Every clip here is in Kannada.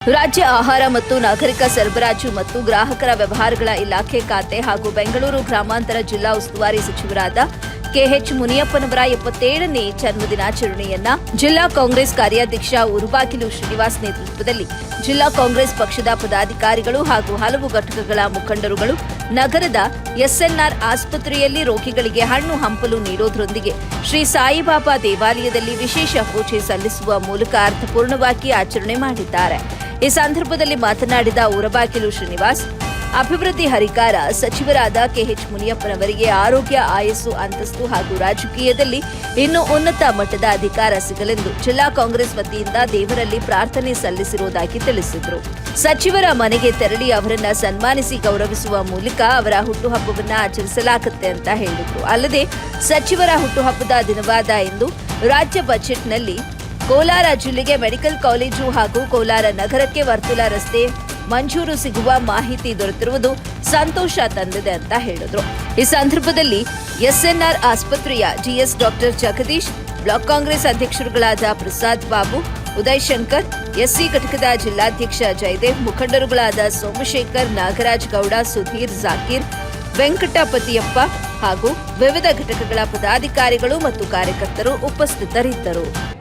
ರಾಜ್ಯ ಆಹಾರ ಮತ್ತು ನಾಗರಿಕ ಸರಬರಾಜು ಮತ್ತು ಗ್ರಾಹಕರ ವ್ಯವಹಾರಗಳ ಇಲಾಖೆ ಖಾತೆ ಹಾಗೂ ಬೆಂಗಳೂರು ಗ್ರಾಮಾಂತರ ಜಿಲ್ಲಾ ಉಸ್ತುವಾರಿ ಸಚಿವರಾದ ಕೆಎಚ್ ಮುನಿಯಪ್ಪನವರ ಎಪ್ಪತ್ತೇಳನೇ ಜನ್ಮದಿನಾಚರಣೆಯನ್ನ ಜಿಲ್ಲಾ ಕಾಂಗ್ರೆಸ್ ಕಾರ್ಯಾಧ್ಯಕ್ಷ ಉರುಬಾಗಿಲು ಶ್ರೀನಿವಾಸ್ ನೇತೃತ್ವದಲ್ಲಿ ಜಿಲ್ಲಾ ಕಾಂಗ್ರೆಸ್ ಪಕ್ಷದ ಪದಾಧಿಕಾರಿಗಳು ಹಾಗೂ ಹಲವು ಘಟಕಗಳ ಮುಖಂಡರುಗಳು ನಗರದ ಎಸ್ಎನ್ಆರ್ ಆಸ್ಪತ್ರೆಯಲ್ಲಿ ರೋಗಿಗಳಿಗೆ ಹಣ್ಣು ಹಂಪಲು ನೀಡೋದ್ರೊಂದಿಗೆ ಶ್ರೀ ಸಾಯಿಬಾಬಾ ದೇವಾಲಯದಲ್ಲಿ ವಿಶೇಷ ಪೂಜೆ ಸಲ್ಲಿಸುವ ಮೂಲಕ ಅರ್ಥಪೂರ್ಣವಾಗಿ ಆಚರಣೆ ಮಾಡಿದ್ದಾರೆ. ಈ ಸಂದರ್ಭದಲ್ಲಿ ಮಾತನಾಡಿದ ಊರಬಾಗಿಲು ಶ್ರೀನಿವಾಸ್ ಅಭಿವೃದ್ಧಿ ಹರಿಕಾರ ಸಚಿವರಾದ ಕೆಎಚ್ ಮುನಿಯಪ್ಪನವರಿಗೆ ಆರೋಗ್ಯ, ಆಯಸ್ಸು, ಅಂತಸ್ತು ಹಾಗೂ ರಾಜಕೀಯದಲ್ಲಿ ಇನ್ನೂ ಉನ್ನತ ಮಟ್ಟದ ಅಧಿಕಾರ ಸಿಗಲೆಂದು ಜಿಲ್ಲಾ ಕಾಂಗ್ರೆಸ್ ವತಿಯಿಂದ ದೇವರಲ್ಲಿ ಪ್ರಾರ್ಥನೆ ಸಲ್ಲಿಸಿರುವುದಾಗಿ ತಿಳಿಸಿದರು. ಸಚಿವರ ಮನೆಗೆ ತೆರಳಿ ಅವರನ್ನ ಸನ್ಮಾನಿಸಿ ಗೌರವಿಸುವ ಮೂಲಕ ಅವರ ಹುಟ್ಟುಹಬ್ಬವನ್ನ ಆಚರಿಸಲಾಗುತ್ತೆ ಅಂತ ಹೇಳಿದರು. ಅಲ್ಲದೆ ಸಚಿವರ ಹುಟ್ಟುಹಬ್ಬದ ದಿನವಾದ ಎಂದು ರಾಜ್ಯ ಬಜೆಟ್ನಲ್ಲಿ ಕೋಲಾರ ಜಿಲ್ಲೆಗೆ ಮೆಡಿಕಲ್ ಕಾಲೇಜು ಹಾಗೂ ಕೋಲಾರ ನಗರಕ್ಕೆ ವರ್ತುಲ ರಸ್ತೆ ಮಂಜೂರು ಸಿಗುವ ಮಾಹಿತಿ ದೊರೆತಿರುವುದು ಸಂತೋಷ ತಂದಿದೆ ಅಂತ ಹೇಳಿದ್ರು. ಈ ಸಂದರ್ಭದಲ್ಲಿ ಎಸ್ಎನ್ಆರ್ ಆಸ್ಪತ್ರೆಯ GS doctor Jagadish, block Congress ಅಧ್ಯಕ್ಷರುಗಳಾದ Prasad Babu, Uday Shankar, SC ಘಟಕದ ಜಿಲ್ಲಾಧ್ಯಕ್ಷ ಜಯದೇವ್, ಮುಖಂಡರುಗಳಾದ ಸೋಮಶೇಖರ್, ನಾಗರಾಜ್ ಗೌಡ, ಸುಧೀರ್ ಜಾಕೀರ್, ವೆಂಕಟಪತಿಯಪ್ಪ ಹಾಗೂ ವಿವಿಧ ಘಟಕಗಳ ಪದಾಧಿಕಾರಿಗಳು ಮತ್ತು ಕಾರ್ಯಕರ್ತರು ಉಪಸ್ಥಿತರಿದ್ದರು.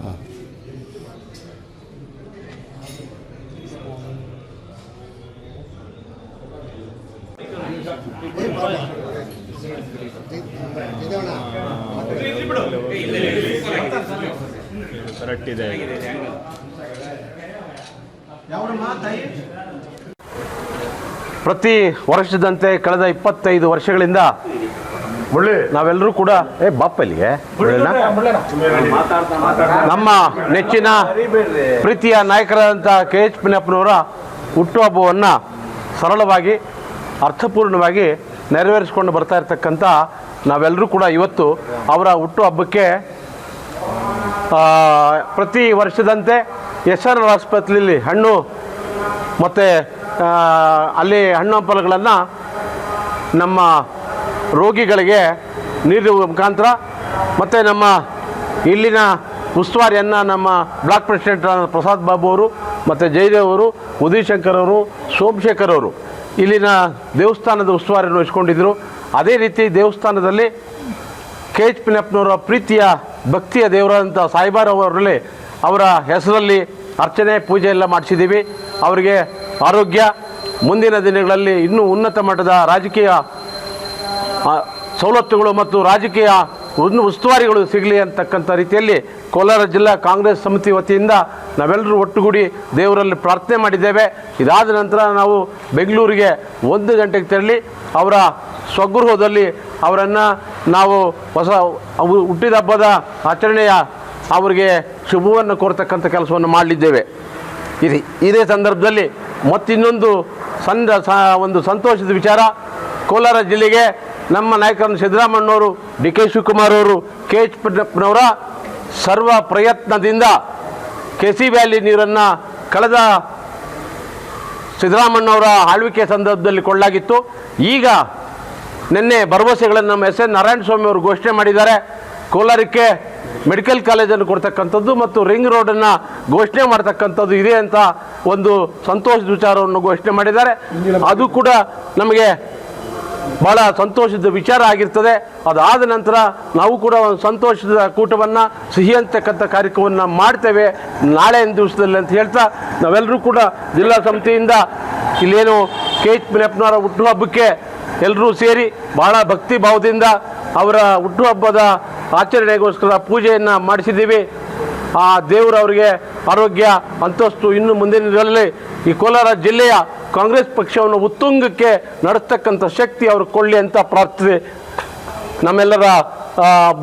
아. ಕರೆಕ್ಟ್ ಇದೆ. ಪ್ರತಿ ವರ್ಷದಂತೆ ಕಳೆದ ಇಪ್ಪತ್ತೈದು ವರ್ಷಗಳಿಂದ ನಾವೆಲ್ಲರೂ ಕೂಡ ಏ ಬಾಪಲ್ಲಿಗೆ ನಮ್ಮ ನೆಚ್ಚಿನ ಪ್ರೀತಿಯ ನಾಯಕರಾದಂಥ ಕೆ ಎಚ್ ಪಿನಪ್ಪನವರ ಹುಟ್ಟುಹಬ್ಬವನ್ನು ಸರಳವಾಗಿ ಅರ್ಥಪೂರ್ಣವಾಗಿ ನೆರವೇರಿಸಿಕೊಂಡು ಬರ್ತಾ ಇರ್ತಕ್ಕಂಥ ನಾವೆಲ್ಲರೂ ಕೂಡ ಇವತ್ತು ಅವರ ಹುಟ್ಟು ಹಬ್ಬಕ್ಕೆ ಪ್ರತಿ ವರ್ಷದಂತೆ ಎಸ್ ಆರ್ ಆಸ್ಪತ್ರೆಯಲ್ಲಿ ಹಣ್ಣು ಮತ್ತು ಅಲ್ಲಿ ಹಣ್ಣು ಹಂಪಲುಗಳನ್ನು ನಮ್ಮ ರೋಗಿಗಳಿಗೆ ನೀಡುವ ಮುಖಾಂತರ ಮತ್ತು ನಮ್ಮ ಇಲ್ಲಿನ ಉಸ್ತುವಾರಿಯನ್ನು ನಮ್ಮ ಬ್ಲಾಕ್ ಪ್ರೆಸಿಡೆಂಟ್ ಪ್ರಸಾದ್ ಬಾಬು ಅವರು ಮತ್ತು ಜಯದೇವ್ ಅವರು, ಉದಯ್ ಶಂಕರ್ ಅವರು, ಸೋಮಶೇಖರ್ ಅವರು ಇಲ್ಲಿನ ದೇವಸ್ಥಾನದ ಉಸ್ತುವಾರಿಯನ್ನು ವಹಿಸ್ಕೊಂಡಿದ್ದರು ಅದೇ ರೀತಿ ದೇವಸ್ಥಾನದಲ್ಲಿ ಕೆ ಎಚ್ ಪಿನಪ್ಪನವರ ಪ್ರೀತಿಯ ಭಕ್ತಿಯ ದೇವರಾದಂಥ ಸಾಯಿಬಾರವರಲ್ಲಿ ಅವರ ಹೆಸರಲ್ಲಿ ಅರ್ಚನೆ, ಪೂಜೆ ಎಲ್ಲ ಮಾಡಿಸಿದ್ದೀವಿ. ಅವರಿಗೆ ಆರೋಗ್ಯ. ಮುಂದಿನ ದಿನಗಳಲ್ಲಿ ಇನ್ನೂ ಉನ್ನತ ಮಟ್ಟದ ರಾಜಕೀಯ ಸವಲತ್ತುಗಳು ಮತ್ತು ರಾಜಕೀಯ ಉಸ್ತುವಾರಿಗಳು ಸಿಗಲಿ ಅಂತಕ್ಕಂಥ ರೀತಿಯಲ್ಲಿ ಕೋಲಾರ ಜಿಲ್ಲಾ ಕಾಂಗ್ರೆಸ್ ಸಮಿತಿ ವತಿಯಿಂದ ನಾವೆಲ್ಲರೂ ಒಟ್ಟುಗೂಡಿ ದೇವರಲ್ಲಿ ಪ್ರಾರ್ಥನೆ ಮಾಡಿದ್ದೇವೆ. ಇದಾದ ನಂತರ ನಾವು ಬೆಂಗಳೂರಿಗೆ ಒಂದು ಗಂಟೆಗೆ ತೆರಳಿ ಅವರ ಸ್ವಗೃಹದಲ್ಲಿ ಅವರನ್ನು ನಾವು ಹೊಸ ಹುಟ್ಟಿದ ಹಬ್ಬದ ಆಚರಣೆಯ ಅವರಿಗೆ ಶುಭವನ್ನು ಕೋರ್ತಕ್ಕಂಥ ಕೆಲಸವನ್ನು ಮಾಡಲಿದ್ದೇವೆ. ಇದು ಇದೇ ಸಂದರ್ಭದಲ್ಲಿ ಮತ್ತಿನ್ನೊಂದು ಸಂದ ಒಂದು ಸಂತೋಷದ ವಿಚಾರ. ಕೋಲಾರ ಜಿಲ್ಲೆಗೆ ನಮ್ಮ ನಾಯಕರನ್ನು ಸಿದ್ದರಾಮಣ್ಣವರು ಡಿ ಕೆ ಶಿವಕುಮಾರ್ ಅವರು ಕೆ. ಎಚ್. ಪಟ್ಟಪ್ಪನವರ ಸರ್ವ ಪ್ರಯತ್ನದಿಂದ ಕೆ ಸಿ ವ್ಯಾಲಿ ನೀರನ್ನು ಕಳೆದ ಸಿದ್ದರಾಮಣ್ಣವರ ಆಳ್ವಿಕೆ ಸಂದರ್ಭದಲ್ಲಿ ಕೊಳ್ಳಾಗಿತ್ತು. ಈಗ ನಿನ್ನೆ ಭರವಸೆಗಳನ್ನು ನಮ್ಮ ಎಸ್. ಎನ್. ನಾರಾಯಣ ಸ್ವಾಮಿ ಅವರು ಘೋಷಣೆ ಮಾಡಿದ್ದಾರೆ. ಕೋಲಾರಕ್ಕೆ ಮೆಡಿಕಲ್ ಕಾಲೇಜನ್ನು ಕೊಡ್ತಕ್ಕಂಥದ್ದು ಮತ್ತು ರಿಂಗ್ ರೋಡನ್ನು ಘೋಷಣೆ ಮಾಡ್ತಕ್ಕಂಥದ್ದು ಇದೆ ಅಂತ ಒಂದು ಸಂತೋಷದ ವಿಚಾರವನ್ನು ಘೋಷಣೆ ಮಾಡಿದ್ದಾರೆ. ಅದು ಕೂಡ ನಮಗೆ ಬಹಳ ಸಂತೋಷದ ವಿಚಾರ ಆಗಿರ್ತದೆ. ಅದಾದ ನಂತರ ನಾವು ಕೂಡ ಒಂದು ಸಂತೋಷದ ಕೂಟವನ್ನು ಸಿಹಿ ಅಂತಕ್ಕಂಥ ಕಾರ್ಯಕ್ರಮವನ್ನು ಮಾಡ್ತೇವೆ. ನಾಳೆ ದಿವಸದಲ್ಲಿ ಅಂತ ಹೇಳ್ತಾ ನಾವೆಲ್ಲರೂ ಕೂಡ ಜಿಲ್ಲಾ ಸಮಿತಿಯಿಂದ ಇಲ್ಲೇನು ಕೆ ಎಚ್ ಪಿನಪ್ಪನವರ ಹುಟ್ಟುಹಬ್ಬಕ್ಕೆ ಎಲ್ಲರೂ ಸೇರಿ ಬಹಳ ಭಕ್ತಿ ಭಾವದಿಂದ ಅವರ ಹುಟ್ಟುಹಬ್ಬದ ಆಚರಣೆಗೋಸ್ಕರ ಪೂಜೆಯನ್ನು ಮಾಡಿಸಿದ್ದೀವಿ. ಆ ದೇವರು ಅವರಿಗೆ ಆರೋಗ್ಯ ಅಂತಸ್ತು ಇನ್ನು ಮುಂದಿನ ದಿನಗಳಲ್ಲಿ ಈ ಕೋಲಾರ ಜಿಲ್ಲೆಯ ಕಾಂಗ್ರೆಸ್ ಪಕ್ಷವನ್ನು ಉತ್ತುಂಗಕ್ಕೆ ನಡೆಸ್ತಕ್ಕಂಥ ಶಕ್ತಿ ಅವರು ಕೊಳ್ಳಿ ಅಂತ ಪ್ರಾರ್ಥನೆ ನಮ್ಮೆಲ್ಲರ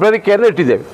ಬೇಡಿಕೆಯನ್ನು ಇಟ್ಟಿದ್ದೇವೆ.